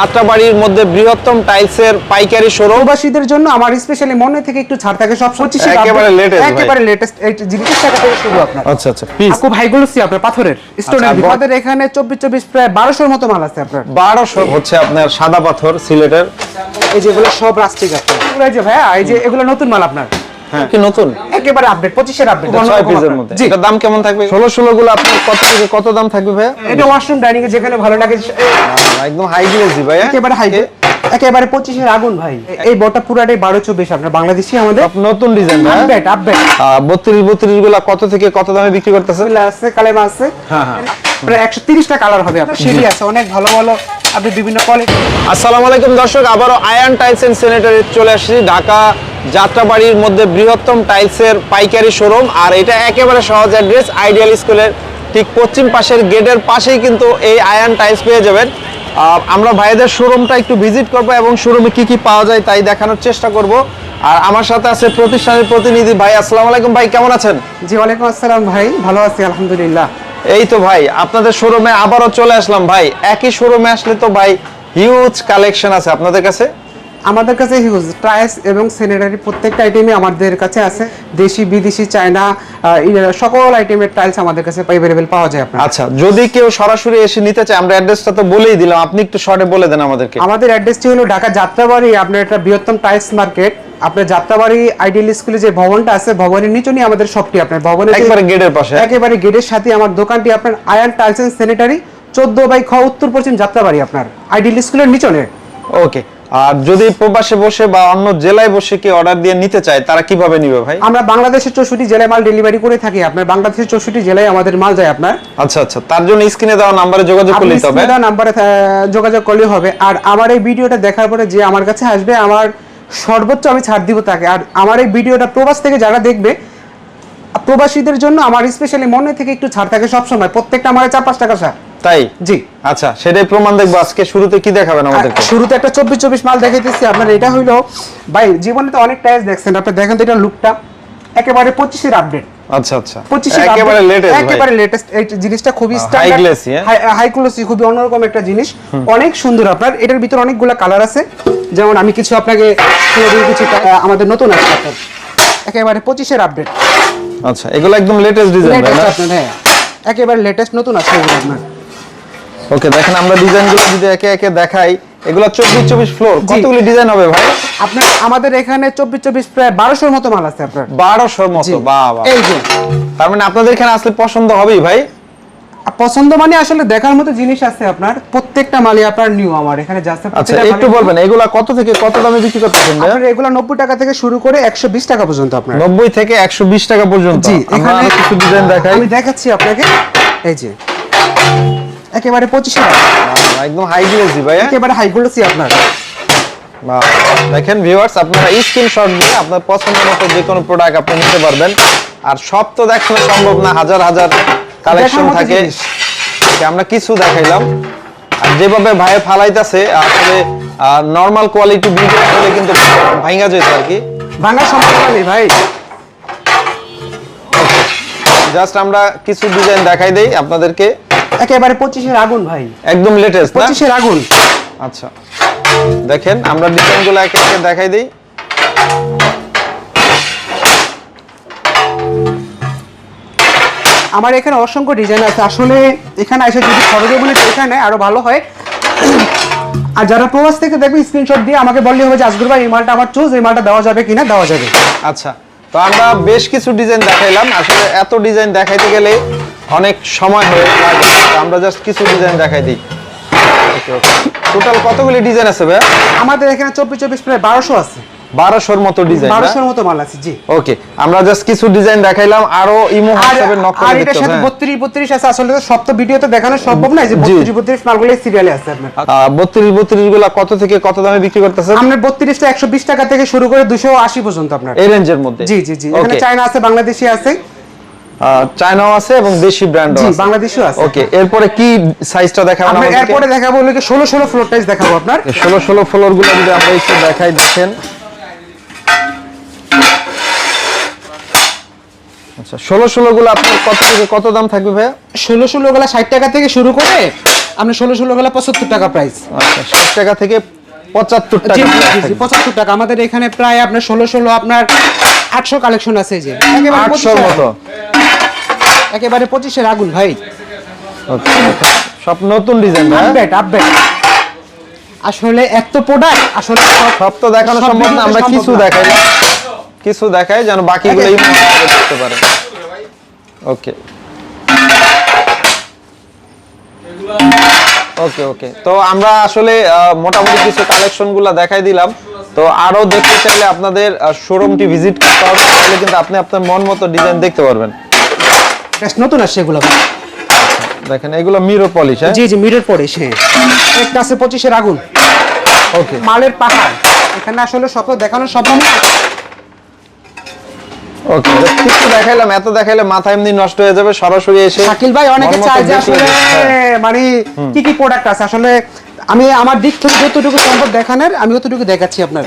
যাত্রাবাড়ির মধ্যে বৃহত্তম টাইলসের পাইকারি শোরুম। প্রবাসীদের জন্য আমার স্পেশালি মনে থেকে একটু ছাড় থাকে সব একেবারে ভাই। একেবারে লেটেস্ট এই জিনিস টাকা থেকে শুরু আপনার। আচ্ছা আচ্ছা পিস খুব হাই গ্লোসি আপনার পাথরের। স্টোনের আচ্ছা, আমাদের এখানে চব্বিশ চব্বিশ প্রায় বারোশোর মতো মাল আছে আপনার। বারোশো হচ্ছে আপনার সাদা পাথর সিলেটের। এই যেগুলো সব রাস্টিক আপনার এগুলো এই যে ভাইয়া এই যে এগুলো নতুন মাল আপনার। কি নতুন? একেবারে আপডেট পঁচিশের আপডেট ছয় পিসের মধ্যে। জি এটার দাম কেমন থাকবে? ষোলো ষোলো গুলো আপনার কত থেকে কত দাম থাকবে ভাইয়া? এটা ওয়াশরুম ডাইনিং এ যেখানে ভালো লাগে একদম হাই গ্লেজি ভাইয়া। একেবারে হাই একেবারে পঁচিশের আগুন ভাই। এই বটা পুরাটাই বারো চব্বিশ আপনার বাংলাদেশি আমাদের। নতুন ডিজাইন আপডেট আপডেট বত্রিশ বত্রিশগুলা কত থেকে কত দামে বিক্রি করতেছে? আছে কালেমা আছে। হ্যাঁ হ্যাঁ। প্রায় একশো তিরিশটা কালার হবে আপনার সিঁড়ি আছে অনেক ভালো ভালো। আপনি বিভিন্ন কোয়ালিটি আসসালামু আলাইকুম দর্শক আবারও আয়ন টাইলস এন্ড স্যানিটারি চলে আসছি। ঢাকা যাত্রাবাড়ির মধ্যে বৃহত্তম টাইলসের পাইকারি শোরুম আর এটা একেবারে সহজ অ্যাড্রেস আইডিয়াল স্কুলের ঠিক পশ্চিম পাশের গেটের পাশেই কিন্তু এই আয়ন টাইলস পেয়ে যাবেন। আমরা ভাইদের শোরুমটা একটু ভিজিট করব এবং শোরুমে কি কি পাওয়া যায় তাই দেখানোর চেষ্টা করব। আর আমার সাথে আছে প্রতিষ্ঠানের প্রতিনিধি ভাই আসসালামু আলাইকুম ভাই কেমন আছেন? জি ওয়ালাইকুম আসসালাম ভাই ভালো আছি আলহামদুলিল্লাহ। এই তো ভাই আপনাদের শোরুমে আবারও চলে আসলাম ভাই। একই শোরুমে আসলে তো ভাই হিউজ কালেকশন আছে আপনাদের কাছে। আমাদের কাছে হিউজ ট্রাইস এবং স্যানিটারি প্রত্যেকটা আইটেমই আমাদের কাছে আছে। দেশি বিদেশি চায়না সকল আইটেমের টাইলস আমাদের কাছে অ্যাভেলেবেল পাওয়া যায় আপনার। আচ্ছা যদি কেউ সরাসরি এসে নিতে চায় আমরা অ্যাড্রেসটা তো বলেই দিলাম আপনি একটু শর্টে বলে দেন আমাদেরকে। আমাদের অ্যাড্রেসটি হলো ঢাকা যাত্রাবাড়ি আপনার একটা বৃহত্তম টাইলস মার্কেট আপনার যাত্রাবাড়ি আইডিয়াল স্কুলে যে ভবনটা আছে ভবনের নিচেই আমাদের শপটি আপনার। ভবনের একেবারে গেটের পাশে। একেবারে গেটের সাথে আমার দোকানটি আপনার আয়ান টাইলস এন্ড স্যানিটারি চোদ্দ বাই খ উত্তর পশ্চিম যাত্রাবাড়ি আপনার। আইডিয়াল স্কুলের নিচনে ওকে আর যদি প্রবাসে বসে বা অন্য জেলায় বসে কি অর্ডার দিয়ে নিতে চায় তারা কীভাবে নিবে ভাই? আমরা বাংলাদেশের চৌষট্টি জেলায় মাল ডেলিভারি করে থাকি। আপনার বাংলাদেশের চৌষট্টি জেলায় আমাদের মাল যায় আপনার। আচ্ছা আচ্ছা। তার জন্য স্ক্রিনে দেওয়া নাম্বারে যোগাযোগ করলে স্ক্রিনে দেওয়া নাম্বারে যোগাযোগ করলে হবে। আর আমার এই ভিডিওটা দেখার পরে যে আমার কাছে আসবে আমার সর্বোচ্চ আমি ছাড় দিব তাকে। আর আমার এই ভিডিওটা প্রবাস থেকে যারা দেখবে প্রবাসীদের জন্য আমার স্পেশালি মনে থেকে একটু ছাড় থাকে সবসময়। প্রত্যেকটা আমার চার পাঁচ টাকা ছাড়। তাই? জি। আচ্ছা সেটাই প্রমাণ দেখব। আজকে শুরুতে কি দেখাবেন আর আমাদেরকে? শুরুতে একটা চব্বিশ চব্বিশ মাল দেখাইতেছি। আপনার এটা হইল ভাই জীবনে তো অনেক টাইলস দেখছেন। আপনি দেখেন তো এটা লুকটা একেবারে পঁচিশের আপডেট আচ্ছা আচ্ছা। একেবারে লেটেস্ট একেবারে লেটেস্ট এই জিনিসটা খুবই high glossy, হ্যাঁ? হাই খুবই অন্যরকম একটা জিনিস। অনেক সুন্দর আপনার। এটার ভিতর অনেকগুলো কালার আছে। যেমন আমি কিছু আপনাকে কিছু আমাদের নতুন আছে আপনার। একেবারে পঁচিশের আপডেট আচ্ছা এগুলো একদম লেটেস্ট ডিজাইন হ্যাঁ। একেবারে লেটেস্ট নতুন আছে এগুলো আপনার। ওকে দেখেন আমরা ডিজাইনগুলো যদি একে একে দেখাই এগুলো চব্বিশ চব্বিশ ফ্লোর। কতগুলি ডিজাইন হবে ভাই? আপনার আমাদের এখানে চব্বিশ চব্বিশ প্রায় বারোশোর মতো মাল আছে আপনার। বারোশোর মতো। বাবা এই যে। তার মানে আপনাদের এখানে আসলে পছন্দ হবেই ভাই? পছন্দ মানে আসলে দেখার মতো জিনিস আছে আপনার। প্রত্যেকটা মালই আপনার নিউ আমার। এখানে যাচ্ছে আচ্ছা একটু বলবেন এগুলা কত থেকে কত দামে বিক্রি করতেছেন ভাই? আপনার এগুলো নব্বই টাকা থেকে শুরু করে একশো বিশ টাকা পর্যন্ত আপনার। নব্বই থেকে একশো বিশ টাকা পর্যন্ত। জি এখানে কিছু ডিজাইন দেখাই। আমি দেখাচ্ছি আপনাকে। এই যে। একেবারে পঁচিশে একদম হাই গ্লেজি ভাই হ্যাঁ? একেবারে হাই গুলোছি আপনার। দেখেন ভিউয়ার্স আপনারা স্ক্রিনশট দিয়ে আপনার পছন্দ মতো যে কোনো প্রোডাক্ট আপনি নিতে পারবেন। আর সব তো দেখানো সম্ভব না হাজার হাজার কালেকশন থাকে। আমরা কিছু দেখাইলাম। আর যেভাবে ভাইয়ে ফালাইতেছে আসলে নর্মাল কোয়ালিটি ভিডিও হলে কিন্তু ভাঙা যেত আর কি। ভাঙা সম্ভাবনা নেই ভাই। জাস্ট আমরা কিছু ডিজাইন দেখাই দেই আপনাদেরকে। একেবারে পঁচিশের আগুন ভাই। একদম লেটেস্ট পঁচিশের আগুন। আচ্ছা। দেখেন আমরা ডিজাইনগুলো একে একে দেখাই দিই। আমার এখানে অসংখ্য ডিজাইন আছে। আসলে এখানে এসে যদি খরচে বলে এখানে আরও ভালো হয়। আর যারা প্রবাস থেকে দেখবে স্ক্রিনশট দিয়ে আমাকে বললে হবে যে আজগুর ভাই এই মালটা আমার চুজ এই মালটা দেওয়া যাবে কিনা? দেওয়া যাবে। আচ্ছা। তো আমরা বেশ কিছু ডিজাইন দেখাইলাম। আসলে এত ডিজাইন দেখাইতে গেলে অনেক সময় হয়ে লাগে। তো আমরা জাস্ট কিছু ডিজাইন দেখাই দিই। টোটাল কতগুলি ডিজাইন আছে ভাই আমাদের এখানে চব্বিশ চব্বিশ প্রায় বারোশো আছে। বারোশোর মতো ডিজাইন বারোশোর মতো মাল আছে জি। ওকে আমরা জাস্ট কিছু ডিজাইন দেখাইলাম। আরও ইমো হোয়াটসঅ্যাপে নক আর করে সাথে হবে বত্রিশ বত্রিশ আছে। আসলে তো সব তো ভিডিওতে দেখানো সম্ভব না। এই যে। বত্রিশ বত্রিশ মালগুলো সিরিয়ালে আছে আপনার। বত্রিশ বত্রিশগুলা কত থেকে কত দামে বিক্রি করতেছেন? আপনার বত্রিশটা একশো বিশ টাকা থেকে শুরু করে দুশো আশি পর্যন্ত আপনার। এই রেঞ্জের মধ্যে। জি জি জি। এখানে চায়না আছে বাংলাদেশি আছে। চায়নাও আছে এবং দেশি ব্র্যান্ডও আছে। বাংলাদেশিও আছে। ওকে এরপরে কি সাইজটা দেখাবেন আমরা এরপরে দেখাবো হলো ষোলো ষোলো ফ্লোর টাইস দেখাবো আপনার। ষোলো ষোলো ফ্লোরগুলো যদি আমরা একটু দেখাই দেখেন। আচ্ছা ষোলো ষোলো গুলো আপনার কত থেকে কত দাম থাকবে ভাইয়া? ষোলো ষোলো গুলা ষাট টাকা থেকে শুরু করে আপনি ষোলো ষোলো গেলে পঁচাত্তর টাকা প্রাইস আচ্ছা ষাট টাকা থেকে পঁচাত্তর জি টাকা জি, জি, পঁচাত্তর টাকা। আমাদের এখানে প্রায় আপনার ষোলো ষোলো আপনার আটশো কালেকশন আছে যে। একেবারে আটশোর 25 মতো। একেবারে পঁচিশের আগুন ভাই. সব নতুন ডিজাইন আপডেট আপডেট আসলে এত প্রোডাক্ট আসলে সব- তো দেখানো সম্ভব না আমরা কিছু দেখাই কিছু দেখাই যেন বাকিগুলো দেখতে পারে ওকে ওকে ওকে তো আমরা আসলে মোটামুটি কিছু কালেকশনগুলা দেখাই দিলাম। তো আরও দেখতে চাইলে আপনাদের শোরুমটি ভিজিট করতে হবে। তাহলে কিন্তু আপনি আপনার মন মতো ডিজাইন দেখতে পারবেন। বেশ নতুন আসছে এগুলো। দেখেন এগুলো মিরর পলিশ হ্যাঁ? জি জি মিরর একটা আছে পঁচিশের আগুন ওকে মালের পাহাড়। এখানে আসলে সব দেখানো সম্ভব না ওকে কিছু দেখাইলাম এত দেখাইলে মাথা এমনি নষ্ট হয়ে যাবে সরাসরি এসে শাকিল ভাই অনেকে চায় যে আসলে হ্যাঁ। মানে কি কি প্রোডাক্ট আছে? আসলে আমি আমার দিক থেকে যতটুকু সম্ভব দেখানোর আমি অতটুকু দেখাচ্ছি আপনার।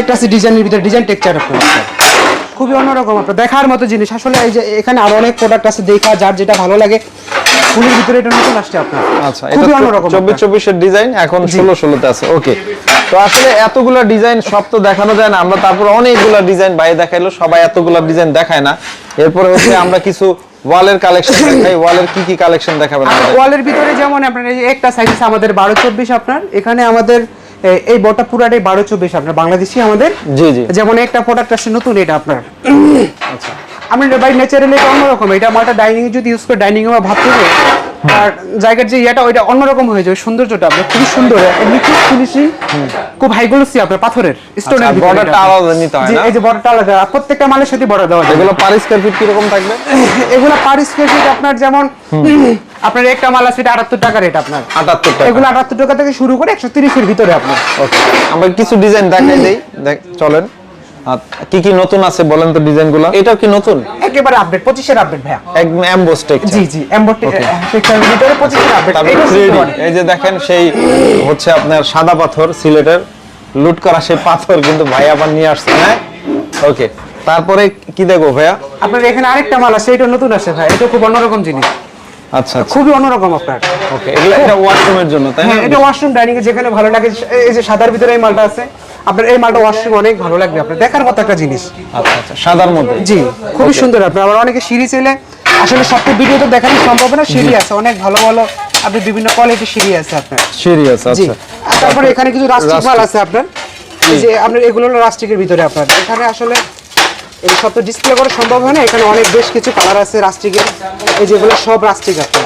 একটা আছে ডিজাইনের ভিতরে ডিজাইন টেক্সচার আপনার। খুবই অন্যরকম আপনার। দেখার মতো জিনিস। আসলে এই যে এখানে আরও অনেক প্রোডাক্ট আছে দেখা যার যেটা ভালো লাগে ফুলের ভিতরে এটা নতুন আসছে আপনার। আচ্ছা এটা খুবই অন্যরকম চব্বিশ আপনার। চব্বিশের ডিজাইন এখন ষোলো ষোলোতে আছে ওকে তো আসলে এতগুলো ডিজাইন সব তো দেখানো যায় না আমরা তারপর অনেকগুলো ডিজাইন বাইরে দেখাইলো সবাই এতগুলো ডিজাইন দেখায় না। এরপরে হচ্ছে আমরা কিছু ওয়ালের কালেকশন দেখাই ওয়ালের কি কি কালেকশন দেখাবেন ওয়ালের ভিতরে যেমন আপনার এই একটা সাইজ আছে আমাদের বারো চব্বিশ আপনার। এখানে আমাদের এই বটা পুরাটাই বারো চব্বিশ আপনার বাংলাদেশি আমাদের? জি জি। যেমন একটা প্রোডাক্ট আসছে নতুন এটা আপনার। আমরা ভাই ন্যাচারালি এটা অন্যরকম এটা আমার ডাইনিং যদি ইউজ করে ডাইনিং এ ভাবতে করবে। আর জায়গার যে ইয়েটা ওইটা অন্যরকম হয়ে যাবে সৌন্দর্যটা আপনার খুবই সুন্দর। নিখুঁত ফিনিশিং খুব হাই গ্লোসি আপনার পাথরের স্টোনের আচ্ছা, borderটা আলাদা নিতে হয় এই যে বর্ডারটা আলাদা। প্রত্যেকটা মালের সাথে বর্ডার দেওয়া যায় এগুলো পার স্কয়ার ফিট কীরকম থাকবে? এগুলো পার স্কোয়ার ফিট আপনার যেমন আপনার একটা মাল আছে এটা আটাত্তর টাকা রেট আপনার। আটাত্তর টাকা। এগুলো আটাত্তর টাকা থেকে শুরু করে একশো তিরিশের ভিতরে আপনার। ওকে আমরা কিছু ডিজাইন দেখাই দেই। দেখ চলেন। কি কি নতুন আছে বলেন তো ডিজাইনগুলো? এটাও কি নতুন? একেবারে আপডেট পঁচিশের আপডেট ভাইয়া। একদম এমবোস জি জি টেক্সচারের ভিতরে পঁচিশের আপডেট এই যে দেখেন সেই হচ্ছে আপনার সাদা পাথর সিলেটের লুট করা সেই পাথর কিন্তু ভাই আবার নিয়ে আসছে হ্যাঁ? ওকে তারপরে কি দেখব ভাইয়া? আপনার এখানে আরেকটা মাল আছে এটা নতুন আছে ভাই এটা খুব অন্যরকম জিনিস। আচ্ছা আচ্ছা। খুবই অন্যরকম আপনার। ওকে এটা ওয়াশরুমের জন্য তাই না? হ্যাঁ এটা ওয়াশরুম ডাইনিং এ যেখানে ভালো লাগে এই যে সাদার ভিতরে এই মালটা আছে আপনার এই মালটা ওয়াশরুম অনেক ভালো লাগবে আপনার। দেখার মতো একটা জিনিস। আচ্ছা আচ্ছা সাদার মধ্যে। জি খুবই সুন্দর আপনার। আবার অনেকে সিঁড়ি চাইলে আসলে সব ভিডিও তো দেখানো সম্ভব না সিঁড়ি আছে অনেক ভালো ভালো আপনি বিভিন্ন কোয়ালিটির সিঁড়ি আছে আপনার। সিরিয়াস জি। আচ্ছা। তারপরে এখানে কিছু রাস্টিক মাল আছে আপনার। এই যে আপনার এগুলো রাস্টিকের ভিতরে আপনার। এখানে আসলে এই সব তো ডিসপ্লে করা সম্ভব হয় না এখানে অনেক বেশ কিছু কালার আছে রাস্টিকের এই যেগুলো সব রাস্টিক আপনার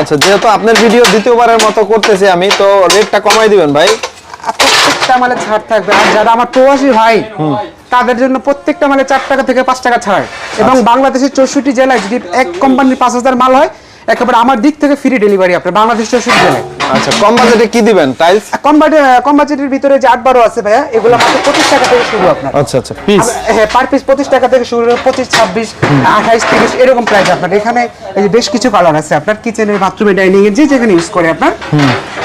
আচ্ছা যেহেতু আপনার ভিডিও দ্বিতীয়বারের মতো করতেছি আমি তো রেটটা কমাই দিবেন ভাই। প্রত্যেকটা মালে ছাড় থাকবে। আর যারা আমার প্রবাসী ভাই তাদের জন্য প্রত্যেকটা মালে চার টাকা থেকে পাঁচ টাকা ছাড়। এবং বাংলাদেশের চৌষট্টি জেলায় যদি এক কোম্পানির পাঁচ হাজার মাল হয় একেবারে আমার দিক থেকে ফ্রি ডেলিভারি আপনার বাংলাদেশ চৌষট্টি জেলায়। আচ্ছা কম বাজেটে কি দিবেন টাইলস কম বাজেট কম বাজেটের ভিতরে যে আট বারো আছে ভাইয়া এগুলো মাত্র পঁচিশ টাকা থেকে শুরু আপনার। আচ্ছা আচ্ছা পিস হ্যাঁ পার পিস পঁচিশ টাকা থেকে শুরু করে পঁচিশ ছাব্বিশ আঠাইশ তিরিশ এরকম প্রাইস আপনার। এখানে এই যে বেশ কিছু কালার আছে আপনার কিচেনের বাথরুমে ডাইনিং এর যে যেখানে ইউজ করে আপনার।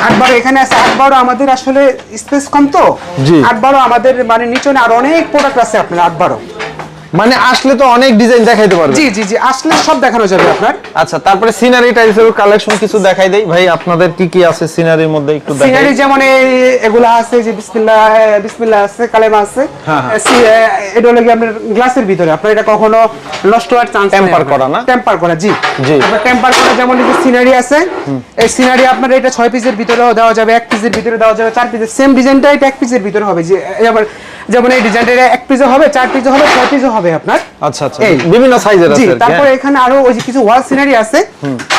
আট বারো এখানে আছে আট বারো আমাদের আসলে স্পেস কম তো? জি। আট বারো আমাদের মানে নিচনে আর অনেক প্রোডাক্ট আছে আপনার আট বারো মানে আসলে তো অনেক ডিজাইন দেখাইতে পারবে। জি জি জি আসলে সব দেখানো যাবে আপনার। আচ্ছা তারপরে সিনারি টাইলসের কালেকশন কিছু দেখাই দেই। ভাই আপনাদের কি কি আছে সিনারির মধ্যে একটু দেখাই? সিনারি যেমন এগুলা আছে যে বিসমিল্লাহ বিসমিল্লাহ আছে কালেমা আছে। হ্যাঁ, হ্যাঁ। এটা হলো কি আপনার গ্লাসের ভিতরে। আপনার এটা কখনো নষ্ট হওয়ার চান্স Temper করা না? টেম্পার করা জি। জি। আপনার টেম্পার করা যেমন যে সিনারি আছে এই সিনারি আপনার এটা ছয় পিসের ভিতরেও দেওয়া যাবে এক পিসের ভিতরে দেওয়া যাবে চার পিসের সেম ডিজাইনটা এটা এক পিসের ভিতরে হবে যে যেমন যেমন এই ডিজাইনটা এটা এক পিসও হবে চার পিসও হবে ছয় পিসও হবে আপনার। আচ্ছা আচ্ছা। বিভিন্ন সাইজের আছে তারপরে হ্যাঁ? এখানে আরও ওই যে কিছু ওয়াল সিনারি আছে।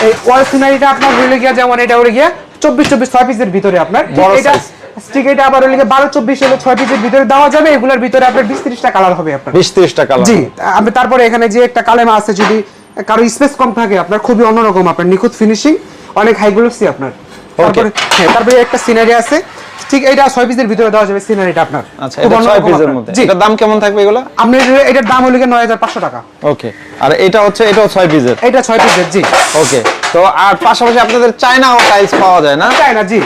এই ওয়াল সিনারিটা আপনার হইলে গিয়া যেমন এটা হলে গিয়া চব্বিশ চব্বিশ ছয় পিসের ভিতরে আপনার। এটা size। স্টিক এটা আবার হলে গিয়ে বারো চব্বিশ হলে ছয় পিসের ভিতরে দেওয়া যাবে এগুলোর ভিতরে আপনার বিশ ত্রিশটা কালার হবে আপনার। বিশ ত্রিশটা কালার জি আমি তারপরে এখানে যে একটা কালেমা আছে যদি কারও স্পেস কম থাকে আপনার খুবই অন্যরকম আপনার নিখুঁত ফিনিশিং অনেক হাই গ্লোসি আপনার। তারপরে হ্যাঁ তারপরে একটা সিনারি আছে। ঠিক এটা ছয় পিসের ভিতরে দেওয়া যাবে সিনারিটা আপনার। আচ্ছা এটা ছয় অন্যরকম পিসের মধ্যে। জি। দাম কেমন থাকবে এগুলো? এটার দাম হলে গিয়ে নয় হাজার পাঁচশো টাকা। ওকে আর এটা হচ্ছে এটাও ছয় পিসের এটা ছয় পিসের জি। ওকে তো আর পাশাপাশি আপনাদের চায়না টাইলস পাওয়া যায় না? চায় না জি।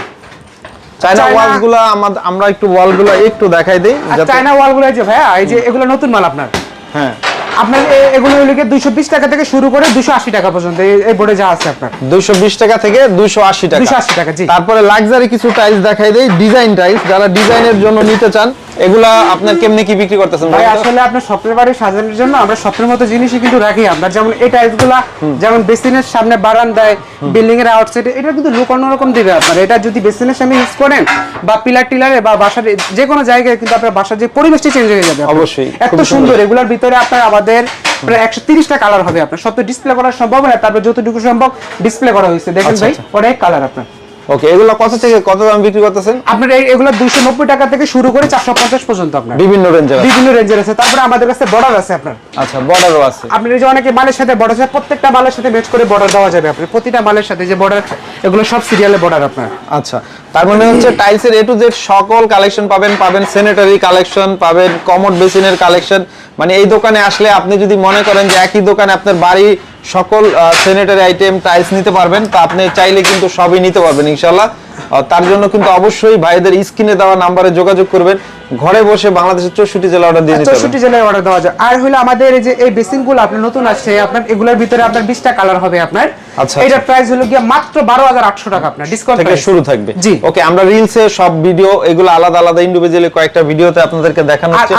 চায়না চায়না- ওয়ালসগুলো আমরা একটু ওয়ালগুলো একটু দেখাই দিই চায়না ওয়ালগুলো যে ভাইয়া এই যে এগুলো নতুন মাল আপনার। হ্যাঁ। আপনার এগুলো হলো দুইশো বিশ টাকা থেকে শুরু করে দুশো আশি টাকা পর্যন্ত। এই- বোর্ডে যা আছে আপনার। দুইশো বিশ টাকা থেকে দুইশো আশি টাকা। 280 টাকা, জি। তারপরে লাক্সারি কিছু টাইলস দেখাই দেই ডিজাইন টাইলস যারা ডিজাইনের জন্য নিতে চান এগুলা আপনার কেমনে কি বিক্রি করতেছেন ভাই? আসলে আপনার স্বপ্নের বাড়ি সাজানোর জন্য আমরা স্বপ্নের মতো জিনিসই কিন্তু রাখি। আমরা যেমন এই টাইলসগুলা যেমন বেসিনের সামনে বারান্দায় বিল্ডিং এর আউটসাইডে এটা কিন্তু লুক অন্যরকম দিবে আপনার। এটা যদি বেসিনের সামনে ইউজ করেন বা পিলার টিলারে বা বাসার যে কোনো জায়গায় কিন্তু আপনার বাসার যে পরিবেশটি চেঞ্জ হয়ে যাবে অবশ্যই, এত সুন্দর। এগুলোর ভিতরে আপনার আমাদের প্রায় একশো তিরিশটা কালার হবে আপনার। সব তো ডিসপ্লে করা সম্ভব না তারপর যতটুকু সম্ভব ডিসপ্লে করা হয়েছে। দেখেন আচ্ছা, ভাই আচ্ছা। ওটাই কালার আপনার। ওকে এগুলো কত থেকে কত দাম বিক্রি করতেছেন? আপনার এগুলো দুইশো নব্বই টাকা থেকে শুরু করে চারশো পঞ্চাশ পর্যন্ত আপনার। বিভিন্ন বিভিন্ন রেঞ্জের আছে। তারপরে আমাদের কাছে বর্ডার আছে আপনার। আচ্ছা বর্ডারও আছে। আপনি যে অনেকে মালের সাথে বর্ডার আছে প্রত্যেকটা মালের সাথে ম্যাচ করে বর্ডার দেওয়া যাবে প্রতিটা মালের সাথে যে বর্ডার এগুলো সব সিরিয়ালে বর্ডার আপনার। আচ্ছা তার মানে হচ্ছে টাইলসের এ টু জেড সকল কালেকশন পাবেন পাবেন স্যানিটারি কালেকশন পাবেন কমোড বেসিনের কালেকশন মানে এই দোকানে আসলে আপনি যদি মনে করেন যে একই দোকানে আপনার বাড়ি সকল সেনেটারি আইটেম টাইলস নিতে পারবেন। তা আপনি চাইলে কিন্তু সবই নিতে পারবেন ইনশাল্লাহ তার জন্য কিন্তু অবশ্যই ভাইদের স্ক্রিনে দেওয়া নাম্বারে যোগাযোগ করবেন। ঘরে বসে বাংলাদেশের চৌষট্টি জেলা অর্ডার দিয়ে চৌষট্টি জেলায় অর্ডার দেওয়া যায়। আর হলো আমাদের যে এই বেসিনগুলো আপনার নতুন আছে আপনার এগুলোর ভিতরে আপনার বিশটা কালার হবে আপনার।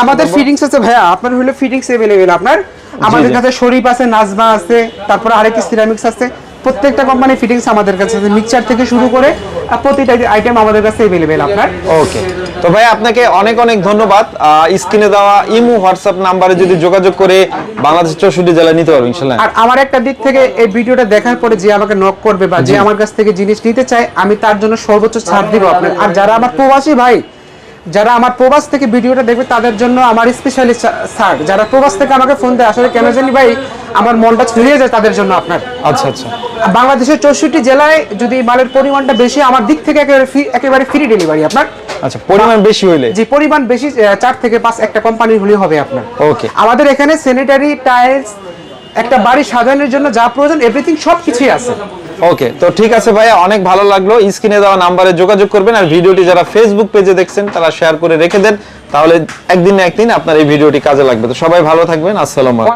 আমাদের ফিটিংস আছে ভাইয়া আপনার হলো ফিটিংস এভেলেবেল আপনার আমাদের জি। কাছে শরীফ আছে নাজমা আছে তারপর আরেক সিরামিক্স আছে প্রত্যেকটা কোম্পানি ফিটিংস আমাদের কাছে আছে মিক্সচার থেকে শুরু করে আর প্রতিটা আইটেম আমাদের কাছে अवेलेबल আপনার ওকে তো ভাই আপনাকে অনেক অনেক ধন্যবাদ স্ক্রিনে দেওয়া ইমো হোয়াটসঅ্যাপ নাম্বারে যদি যোগাযোগ করে বাংলাদেশ চৌষট্টি জেলায় নিতে পারবেন ইনশাল্লাহ আর আমার একটা দিক থেকে এই ভিডিওটা দেখার পরে যে আমাকে নক করবে বা যে আমার কাছ থেকে জিনিস নিতে চায় আমি তার জন্য সর্বোচ্চ ছাড় দিব আপনার আর যারা আমার প্রবাসী ভাই যারা আমার প্রবাস থেকে ভিডিওটা দেখবে তাদের জন্য আমার স্পেশালি ছাড় যারা প্রবাস থেকে আমাকে ফোন দেয় আসলে কেন জানি ভাই আমার মনটা ছড়িয়ে যায় তাদের জন্য আপনার। আচ্ছা আচ্ছা। বাংলাদেশের চৌষট্টি জেলায় যদি মালের পরিমাণটা বেশি আমার দিক থেকে একেবারে একেবারে ফ্রি ডেলিভারি আপনার। আচ্ছা পরিমাণ বেশি হইলে? যে পরিমাণ বেশি চার থেকে পাঁচ একটা কোম্পানি হলে হবে আপনার। ওকে আমাদের এখানে স্যানিটারি টাইলস একটা বাড়ি সাজানোর জন্য যা প্রয়োজন এভরিথিং সব কিছুই আছে। ওকে তো ঠিক আছে ভাইয়া, অনেক ভালো লাগল। স্ক্রিনে দেওয়া নাম্বারে যোগাযোগ করবেন আর ভিডিওটি যারা ফেসবুক পেজে দেখছেন, তারা শেয়ার করে রেখে দেন। তাহলে একদিন না একদিন আপনার এই ভিডিওটি কাজে লাগবে। তো সবাই ভালো থাকবেন। আসসালাম